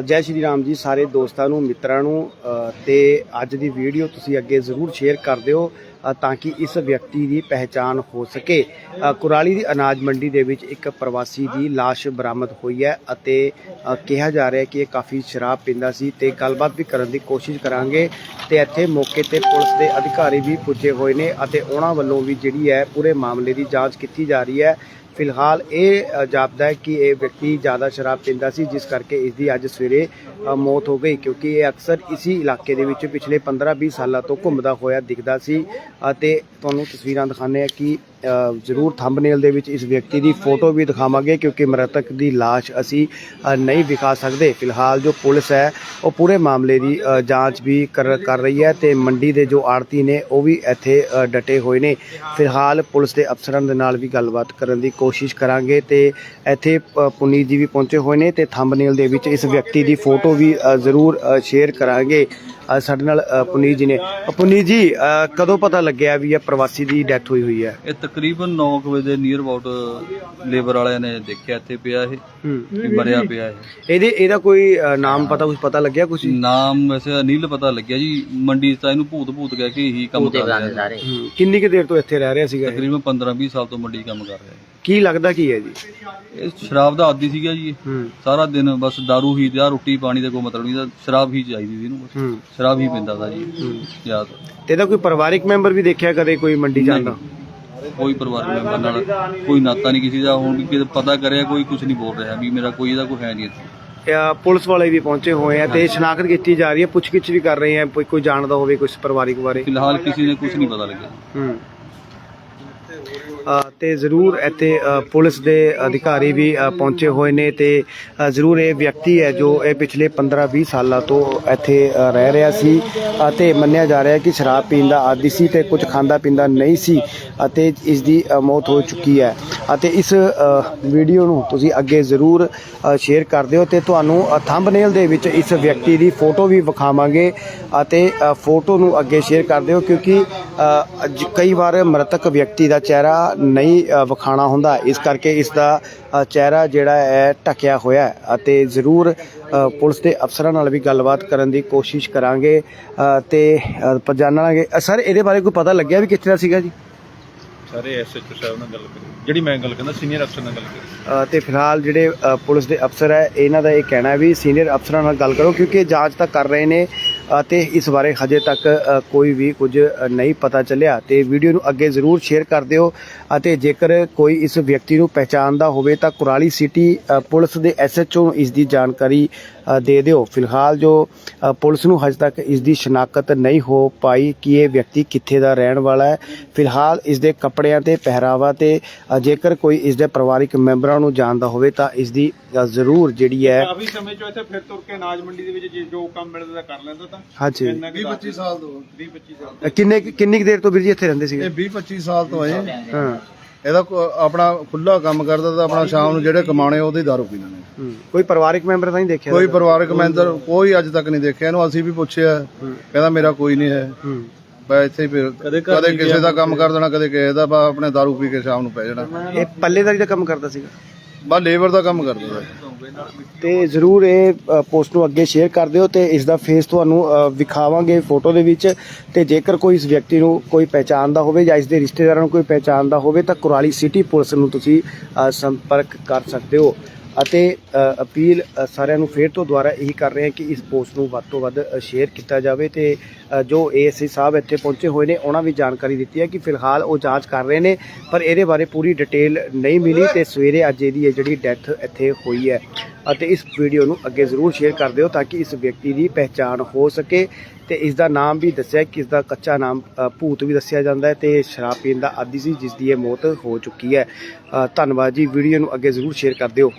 ਜੈ ਸ਼੍ਰੀ ਰਾਮ ਜੀ ਸਾਰੇ ਦੋਸਤਾਂ ਨੂੰ ਮਿੱਤਰਾਂ ਨੂੰ ਅ, ਤੇ ਅੱਜ ਦੀ ਵੀਡੀਓ ਤੁਸੀਂ ਅੱਗੇ ਜ਼ਰੂਰ ਸ਼ੇਅਰ ਕਰ ਦਿਓ। ਤਾਂ ਕਿ ਇਸ ਵਿਅਕਤੀ ਦੀ ਪਹਿਚਾਣ ਹੋ ਸਕੇ। ਕੁਰਾਲੀ ਦੀ ਅਨਾਜ ਮੰਡੀ ਦੇ ਵਿੱਚ ਇੱਕ ਪ੍ਰਵਾਸੀ ਦੀ ਲਾਸ਼ ਬਰਾਮਦ ਹੋਈ ਹੈ ਅਤੇ ਕਿਹਾ ਜਾ ਰਿਹਾ ਹੈ ਕਿ ਇਹ ਕਾਫੀ ਸ਼ਰਾਬ ਪੀਂਦਾ ਸੀ ਤੇ ਗੱਲਬਾਤ ਵੀ ਕਰਨ ਦੀ ਕੋਸ਼ਿਸ਼ ਕਰਾਂਗੇ ਤੇ ਇੱਥੇ ਮੌਕੇ ਤੇ ਪੁਲਿਸ ਦੇ ਅਧਿਕਾਰੀ ਵੀ ਪੁੱਜੇ ਹੋਏ ਨੇ ਅਤੇ ਉਹਨਾਂ ਵੱਲੋਂ ਵੀ ਜਿਹੜੀ ਹੈ ਪੂਰੇ ਮਾਮਲੇ ਦੀ ਜਾਂਚ ਕੀਤੀ ਜਾ ਰਹੀ ਹੈ। ਫਿਲਹਾਲ ਇਹ ਜਾਪਦਾ ਹੈ ਕਿ ਇਹ ਵਿਅਕਤੀ ਜ਼ਿਆਦਾ ਸ਼ਰਾਬ ਪੀਂਦਾ ਸੀ, ਜਿਸ ਕਰਕੇ ਇਸ ਦੀ ਅੱਜ ਸਵੇਰੇ ਮੌਤ ਹੋ ਗਈ ਕਿਉਂਕਿ ਇਹ ਅਕਸਰ ਇਸੀ ਇਲਾਕੇ ਦੇ ਵਿੱਚ ਪਿਛਲੇ 15-20 ਸਾਲਾਂ ਤੋਂ ਘੁੰਮਦਾ ਹੋਇਆ ਦਿਖਦਾ ਸੀ। ਅਤੇ ਤੁਹਾਨੂੰ ਤਸਵੀਰਾਂ ਦਿਖਾਉਂਦੇ ਆ ਕਿ ਜ਼ਰੂਰ ਥੰਬਨੇਲ ਦੇ ਵਿੱਚ ਇਸ ਵਿਅਕਤੀ ਦੀ ਫੋਟੋ ਵੀ ਦਿਖਾਵਾਂਗੇ ਕਿਉਂਕਿ ਮ੍ਰਿਤਕ ਦੀ ਲਾਸ਼ ਅਸੀਂ ਨਹੀਂ ਵਿਖਾ ਸਕਦੇ। ਫਿਲਹਾਲ ਜੋ ਪੁਲਿਸ ਹੈ, ਉਹ ਪੂਰੇ ਮਾਮਲੇ ਦੀ ਜਾਂਚ ਵੀ ਕਰ ਰਹੀ ਹੈ ਤੇ ਮੰਡੀ ਦੇ ਜੋ ਆੜਤੀ ਨੇ, ਉਹ ਵੀ ਇੱਥੇ ਡਟੇ ਹੋਏ ਨੇ। ਫਿਲਹਾਲ ਪੁਲਿਸ ਦੇ ਅਫਸਰਾਂ ਦੇ ਨਾਲ ਵੀ ਗੱਲਬਾਤ ਕਰਨ ਦੀ ਕੋਸ਼ਿਸ਼ ਕਰਾਂਗੇ ਤੇ ਇੱਥੇ ਪੁਨੀਤ ਜੀ ਵੀ ਪਹੁੰਚੇ ਹੋਏ ਨੇ ਤੇ ਥੰਬਨੇਲ ਦੇ ਵਿੱਚ ਇਸ ਵਿਅਕਤੀ ਦੀ ਫੋਟੋ ਵੀ ਜ਼ਰੂਰ ਸ਼ੇਅਰ ਕਰਾਂਗੇ ਸਾਡੇ ਨਾਲ ਪੁਨੀਤ ਜੀ ਨੇ। ਪੁਨੀਤ ਜੀ ਕਦੋਂ ਪਤਾ ਲੱਗਿਆ ਵੀ ਇਹ ਪ੍ਰਵਾਸੀ ਦੀ ਡੈਥ ਹੋਈ ਹੋਈ ਹੈ? ਇਹ ਤਕਰੀਬਨ 9 ਵਜੇ ਦੇ ਨੀਅਰ ਅਬਾਊਟ ਲੇਬਰ ਵਾਲਿਆਂ ਨੇ ਦੇਖਿਆ ਇੱਥੇ ਪਿਆ ਇਹ ਹੂੰ। ਵੀ ਮਰਿਆ ਪਿਆ ਇਹ। ਇਹਦੇ ਇਹਦਾ ਕੋਈ ਅ, ਨਾਮ ਪਤਾ ਕੁਝ ਪਤਾ ਲੱਗਿਆ ਕੁਝ ਨਾਮ ਵੈਸੇ ਅਨਿਲ ਪਤਾ ਲੱਗਿਆ ਜੀ ਮੰਡੀ 'ਚ ਤਾਂ ਇਹਨੂੰ ਭੂਤ ਭੂਤ ਕਹਿ ਕੇ ਹੀ ਕੰਮ ਕਰ ਰਿਹਾ ਹੈ। ਕਿੰਨੀ ਕੁ ਦੇਰ ਤੋਂ ਇੱਥੇ ਰਹਿ ਰਿਹਾ ਸੀਗਾ ਇਹ? ਤਕਰੀਬਨ 15-20 ਸਾਲ ਤੋਂ ਮੰਡੀ 'ਚ ਕੰਮ ਕਰ ਰਿਹਾ ਹੈ ਕੀ ਲੱਗਦਾ ਕੀ ਹੈ ਜੀ? ਇਹ ਸ਼ਰਾਬ ਦਾ ਆਦੀ ਸੀਗਾ ਜੀ ਇਹ। ਹੂੰ। ਸਾਰਾ ਦਿਨ ਬਸ दारू ਹੀ ਜਾਂ ਰੋਟੀ ਪਾਣੀ ਦਾ ਕੋਈ ਮਤਲਬ ਨਹੀਂ ਤਾਂ ਸ਼ਰਾਬ ਹੀ ਚਾਹੀਦੀ ਸੀ ਇਹਨੂੰ ਬਸ। ਹੂੰ। ਸ਼ਰਾਬ ਹੀ ਪੀਂਦਾ ਦਾ ਜੀ ਯਾਦ। ਤੇ ਇਹਦਾ ਕੋਈ ਪਰਿਵਾਰਿਕ ਮੈਂਬਰ ਵੀ ਦੇਖਿਆ ਕਦੇ ਕੋਈ ਮੰਡੀ ਜਾਂਦਾ? ਕੋਈ ਪਰਿਵਾਰ ਮੈਂਬਰ ਨਾਲ ਕੋਈ ਨਾਤਾ ਨਹੀਂ ਕਿਸੇ ਦਾ ਹੁਣ ਵੀ ਕਿਤੇ ਪਤਾ ਕਰਿਆ ਕੋਈ ਕੁਝ ਨਹੀਂ ਬੋਲ ਰਿਹਾ ਵੀ ਮੇਰਾ ਕੋਈ ਇਹਦਾ ਕੋਈ ਹੈ ਨਹੀਂ ਇੱਥੇ। ਅ, ਪੁਲਿਸ ਵਾਲੇ ਵੀ ਪਹੁੰਚੇ ਹੋਏ ਆ ਤੇ ਸ਼ਨਾਖਤ ਕੀਤੀ ਜਾ ਰਹੀ ਹੈ ਪੁੱਛਗਿੱਛ ਵੀ ਕਰ ਰਹੇ ਆ ਕੋਈ ਕੋਈ ਜਾਣਦਾ ਹੋਵੇ ਕੁਝ ਪਰਿਵਾਰਿਕ ਬਾਰੇ। ਫਿਲਹਾਲ ਕਿਸੇ ਨੇ ਕੁਝ ਨਹੀਂ ਪਤਾ ਲੱਗਿਆ। ਹੂੰ। ਤੇ ਜ਼ਰੂਰ ਇੱਥੇ ਪੁਲਿਸ ਦੇ ਅਧਿਕਾਰੀ ਵੀ ਪਹੁੰਚੇ ਹੋਏ ਨੇ ਤੇ ਜ਼ਰੂਰ ਇਹ ਵਿਅਕਤੀ ਹੈ ਜੋ ਇਹ ਪਿਛਲੇ 15-20 ਸਾਲਾਂ ਤੋਂ ਇੱਥੇ ਰਹਿ ਰਿਹਾ ਸੀ ਅਤੇ ਮੰਨਿਆ ਜਾ ਰਿਹਾ ਹੈ ਕਿ ਸ਼ਰਾਬ ਪੀਣ ਦਾ ਆਦੀ ਸੀ ਤੇ ਕੁਝ ਖਾਂਦਾ ਪੀਂਦਾ ਨਹੀਂ ਸੀ ਅਤੇ ਇਸ ਦੀ ਮੌਤ ਹੋ ਚੁੱਕੀ ਹੈ। ਅਤੇ ਇਸ ਵੀਡੀਓ ਨੂੰ ਤੁਸੀਂ ਅੱਗੇ ਜ਼ਰੂਰ ਸ਼ੇਅਰ ਕਰ ਦਿਓ ਤੇ ਤੁਹਾਨੂੰ ਥੰਬਨੇਲ ਦੇ ਵਿੱਚ ਇਸ ਵਿਅਕਤੀ ਦੀ ਫੋਟੋ ਵੀ ਵਿਖਾਵਾਂਗੇ ਅਤੇ ਫੋਟੋ ਨੂੰ ਅੱਗੇ ਸ਼ੇਅਰ ਕਰ ਦਿਓ ਕਿਉਂਕਿ ਕਈ ਵਾਰ ਮ੍ਰਿਤਕ ਵਿਅਕਤੀ ਦਾ ਚਿਹਰਾ ਨਹੀਂ ਵਿਖਾਣਾ ਹੁੰਦਾ। ਇਸ ਕਰਕੇ ਇਸ ਦਾ ਚਿਹਰਾ ਜਿਹੜਾ ਹੈ ਢੱਕਿਆ ਹੋਇਆ ਹੈ ਅਤੇ ਜ਼ਰੂਰ ਪੁਲਿਸ ਦੇ ਅਫਸਰਾਂ ਨਾਲ ਵੀ ਗੱਲਬਾਤ ਕਰਨ ਦੀ ਕੋਸ਼ਿਸ਼ ਕਰਾਂਗੇ। ਤੇ ਅ, ਪ- ਜਾਣਾਂਗੇ ਅ, ਸਰ ਇਹਦੇ ਬਾਰੇ ਕੋਈ ਪਤਾ ਲੱਗਿਆ ਵੀ ਕਿੱਥੇ ਦਾ ਸੀਗਾ ਜੀ? ਸਾਰੇ ਐਸਐਚਓ ਸਾਹਿਬ ਨਾਲ ਗੱਲ ਕਰੀ। ਜਿਹੜੀ ਮੈਂ ਗੱਲ ਕਹਿੰਦਾ ਸੀਨੀਅਰ ਅਫਸਰ ਨਾਲ ਗੱਲ ਕਰੀ। ਤੇ ਫਿਲਹਾਲ ਜਿਹੜੇ ਪੁਲਿਸ ਦੇ ਅਫਸਰ ਹੈ ਇਹਨਾਂ ਦਾ ਇਹ ਕਹਿਣਾ ਵੀ ਸੀਨੀਅਰ ਅਫਸਰਾਂ ਨਾਲ ਗੱਲ ਕਰੋ ਕਿਉਂਕਿ ਜਾਂਚ ਤਾਂ ਕਰ ਰਹੇ ਨੇ। ਅਤੇ ਇਸ ਬਾਰੇ ਹਜੇ ਤੱਕ ਕੋਈ ਵੀ ਕੁਝ ਨਹੀਂ ਪਤਾ ਚੱਲਿਆ। ਤੇ ਵੀਡੀਓ ਨੂੰ ਅੱਗੇ ਜ਼ਰੂਰ ਸ਼ੇਅਰ ਕਰ ਦਿਓ ਅਤੇ ਜੇਕਰ ਕੋਈ ਇਸ ਵਿਅਕਤੀ ਨੂੰ ਪਹਿਚਾਣਦਾ ਹੋਵੇ ਤਾਂ ਕੁਰਾਲੀ ਸਿਟੀ ਪੁਲਿਸ ਦੇ ਐਸਐਚਓ ਨੂੰ ਇਸ ਦੀ ਜਾਣਕਾਰੀ ਦੇ ਦਿਓ। ਫਿਲਹਾਲ ਜੋ ਪੁਲਿਸ ਨੂੰ ਹਜੇ ਤੱਕ ਇਸ ਦੀ ਸ਼ਨਾਖਤ ਨਹੀਂ ਹੋ ਪਾਈ ਕਿ ਇਹ ਵਿਅਕਤੀ ਕਿੱਥੇ ਦਾ ਰਹਿਣ ਵਾਲਾ ਹੈ। ਫਿਲਹਾਲ ਇਸ ਦੇ ਕੱਪੜਿਆਂ ਤੇ ਪਹਿਰਾਵਾ ਤੇ ਜੇਕਰ ਕੋਈ ਇਸ ਦੇ ਪਰਿਵਾਰਿਕ ਮੈਂਬਰਾਂ ਨੂੰ ਜਾਣਦਾ ਹੋਵੇ ਤਾਂ ਇਸ ਦੀ ਜ਼ਰੂਰ ਜਿਹੜੀ ਹੈ ਕਾਫੀ ਸਮੇਂ ਚੋਂ ਇੱਥੇ ਫਿਰ ਤੁਰ ਕੇ ਅਨਾਜ ਮੰਡੀ ਦੇ ਵਿੱਚ ਜੇ ਜੋ ਕੰਮ ਮਿਲਦਾ ਤਾਂ ਕਰ ਲੈਂਦਾ ਤਾਂ। ਹਾਂਜੀ। 20 25 ਸਾਲ ਤੋਂ। 20 25 ਸਾਲ ਅ, ਕਿੰਨੇ ਕਿੰਨੀ ਕੁ ਦੇਰ ਤੋਂ ਵੀਰ ਜੀ ਇੱਥੇ ਰਹਿੰਦੇ ਸੀਗੇ? ਇਹ 20 25 ਸਾਲ ਤੋਂ ਆਏ। ਹਾਂ। ਇਹਦਾ ਕੋ- ਆਪਣਾ ਖੁੱਲਾ ਕੰਮ ਕਰਦਾ ਤਾਂ ਆਪਣਾ ਸ਼ਾਮ ਨੂੰ ਜਿਹੜੇ ਕਮਾਣੇ ਉਹਦੇ ਦਾਰੂ ਪੀਣਾ ਨੇ। ਹੂੰ। ਕੋਈ ਪਰਿਵਾਰਿਕ ਮੈਂਬਰ ਤਾਂ ਨਹੀਂ ਦੇਖਿਆ ਕੋਈ ਪਰਿਵਾਰਕ ਮੈਂਬਰ ਕੋਈ ਅੱਜ ਤੱਕ ਨਹੀਂ ਦੇਖਿਆ। ਇਹਨੂੰ ਅਸੀਂ ਵੀ ਪੁੱਛਿਆ ਕਹਿੰਦਾ ਮੇਰਾ ਕੋਈ ਨਹੀਂ ਹੈ। ਹੂੰ। ਬਸ ਇੱਥੇ ਹੀ ਫਿਰ ਕਦੇ ਕਿਸੇ ਦਾ ਕੰਮ ਕਰ ਦੇਣਾ ਕਦੇ ਕਿਸੇ ਦਾ ਬਸ ਆਪਣੇ ਦਾਰੂ ਪੀ ਕੇ ਸ਼ਾਮ ਨੂੰ ਪੈ ਜਾਣਾ। ਇਹ ਪੱਲੇਦਾਰੀ ਦਾ ਕੰਮ ਕਰਦਾ ਸੀਗਾ? ਬਸ ਲੇਬਰ ਦਾ ਕੰਮ ਕਰਦਾ ਸੀ। ਤੇ ਜ਼ਰੂਰ ਇਹ ਪੋਸਟ ਨੂੰ ਅੱਗੇ ਸ਼ੇਅਰ ਕਰ ਦਿਓ ਤੇ ਇਸ ਦਾ ਫੇਸ ਤੁਹਾਨੂੰ ਵਿਖਾਵਾਂਗੇ ਫੋਟੋ ਦੇ ਵਿੱਚ ਤੇ ਜੇਕਰ ਕੋਈ ਇਸ ਵਿਅਕਤੀ ਨੂੰ ਕੋਈ ਪਹਿਚਾਣਦਾ ਹੋਵੇ ਜਾਂ ਇਸ ਦੇ ਰਿਸ਼ਤੇਦਾਰਾਂ ਨੂੰ ਕੋਈ ਪਹਿਚਾਣਦਾ ਹੋਵੇ ਤਾਂ ਕੁਰਾਲੀ ਸਿਟੀ ਪੁਲਿਸ ਨੂੰ ਤੁਸੀਂ ਸੰਪਰਕ ਕਰ ਸਕਦੇ ਹੋ। ਅਤੇ ਅਪੀਲ ਸਾਰਿਆਂ ਨੂੰ ਫੇਰ ਤੋਂ ਦੁਬਾਰਾ ਇਹੀ ਕਰ ਰਹੇ ਹਾਂ ਕਿ ਇਸ ਪੋਸਟ ਨੂੰ ਵੱਧ ਤੋਂ ਵੱਧ ਸ਼ੇਅਰ ਕੀਤਾ ਜਾਵੇ ਤੇ ਅ, ਜੋ ਏਐਸਆਈ ਸਾਹਿਬ ਇੱਥੇ ਪਹੁੰਚੇ ਹੋਏ ਨੇ ਉਹਨਾਂ ਵੀ ਜਾਣਕਾਰੀ ਦਿੱਤੀ ਹੈ ਕਿ ਫਿਲਹਾਲ ਉਹ ਜਾਂਚ ਕਰ ਰਹੇ ਨੇ ਪਰ ਇਹਦੇ ਬਾਰੇ ਪੂਰੀ ਡਿਟੇਲ ਨਹੀਂ ਮਿਲੀ ਤੇ ਸਵੇਰੇ ਅੱਜ ਇਹਦੀ ਇਹ ਜਿਹੜੀ ਡੈਥ ਇੱਥੇ ਹੋਈ ਹੈ। ਅਤੇ ਇਸ ਵੀਡੀਓ ਨੂੰ ਅੱਗੇ ਜ਼ਰੂਰ ਸ਼ੇਅਰ ਕਰ ਦਿਓ ਤਾਂ ਕਿ ਇਸ ਵਿਅਕਤੀ ਦੀ ਪਹਿਚਾਣ ਹੋ ਸਕੇ ਤੇ ਇਸ ਦਾ ਨਾਮ ਵੀ ਦੱਸਿਆ ਕਿ ਇਸ ਦਾ ਕੱਚਾ ਨਾਮ ਭੂਤ ਵੀ ਦੱਸਿਆ ਜਾਂਦਾ ਹੈ ਤੇ ਸ਼ਰਾਬ ਪੀਣ ਦਾ ਆਦੀ ਸੀ ਜਿਸ ਦੀ ਇਹ ਮੌਤ ਹੋ ਚੁੱਕੀ ਹੈ। ਧੰਨਵਾਦ ਜੀ ਵੀਡੀਓ ਨੂੰ ਅੱਗੇ ਜ਼ਰੂਰ ਸ਼ੇਅਰ ਕਰ ਦਿਓ।